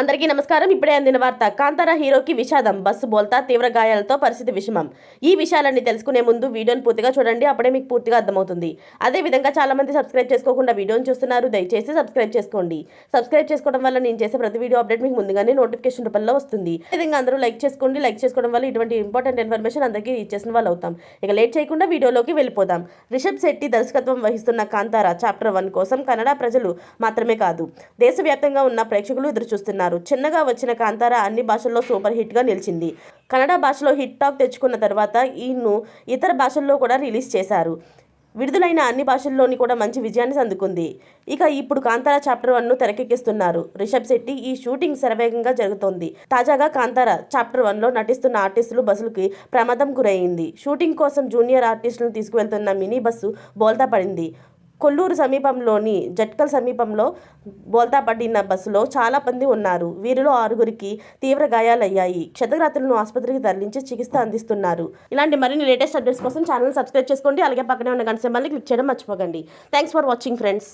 అందరికీ నమస్కారం. ఇప్పుడే అందిన వార్త కాంతార హీరోకి విషాదం బస్సు బోల్తా తీవ్ర గాయాలతో పరిస్థితి విషమం. ఈ విషయాలన్నీ తెలుసుకునే ముందు వీడియోని పూర్తిగా చూడండి అప్పుడే మీకు పూర్తిగా అర్థమవుతుంది. అదే విధంగా చాలా మంది సబ్స్క్రైబ్ చేసుకోకుండా వీడియోని చూస్తున్నారు దయచేసి సబ్స్క్రైబ్ చేసుకోండి. సబ్స్క్రైబ్ చేసుకోవడం వల్ల నేను చేసే ప్రతి వీడియో అప్డేట్ మీకు ముందుగానే నోటిఫికేషన్ రూపంలో వస్తుంది. అదేవిధంగా విధంగా అందరూ లైక్ చేసుకోండి లైక్ చేసుకోవడం వల్ల ఇటువంటి ఇంపార్టెంట్ ఇన్ఫర్మేషన్ అందరికీ ఇచ్చేసిన వాళ్ళు అవుతాం. ఇక లేట్ చేయకుండా వీడియోలోకి వెళ్ళిపోదాం. రిషబ్ శెట్టి దర్శకత్వం వహిస్తున్న కాంతార చాప్టర్ వన్ కోసం కన్నడ ప్రజలు మాత్రమే కాదు దేశవ్యాప్తంగా ఉన్న ప్రేక్షకులు ఎదురు చూస్తున్నారు చిన్నగా వచ్చిన కాంతార అన్ని భాషల్లో సూపర్ హిట్గా నిలిచింది. కన్నడ భాషలో హిట్ టాక్ తెచ్చుకున్న తర్వాత ఈయన్ను ఇతర భాషల్లో కూడా రిలీజ్ చేశారు. విడుదలైన అన్ని భాషల్లోని కూడా మంచి విజయాన్ని అందుకుంది. ఇక ఇప్పుడు కాంతార చాప్టర్ వన్ను తెరకెక్కిస్తున్నారు. రిషబ్ శెట్టి ఈ షూటింగ్ శరవేగంగా జరుగుతోంది. తాజాగా కాంతార చాప్టర్ వన్లో నటిస్తున్న ఆర్టిస్టులు బస్సులకి ప్రమాదం గురైంది. షూటింగ్ కోసం జూనియర్ ఆర్టిస్టులను తీసుకువెళ్తున్న మినీ బస్సు బోల్తా పడింది. కొల్లూరు సమీపంలోని జట్కల్ సమీపంలో బోల్తా పడిన బస్సులో చాలా మంది ఉన్నారు. వీరిలో ఆరుగురికి తీవ్ర గాయాలయ్యాయి. క్షతగాత్రులను ఆసుపత్రికి తరలించి చికిత్స అందిస్తున్నారు. ఇలాంటి మరిన్ని లేటెస్ట్ అప్డేట్స్ కోసం ఛానల్ సబ్స్క్రైబ్ చేసుకోండి. అలాగే పక్కనే ఉన్న గంట మళ్ళీ క్లిక్ చేయడం మర్చిపోకండి. Thanks for watching friends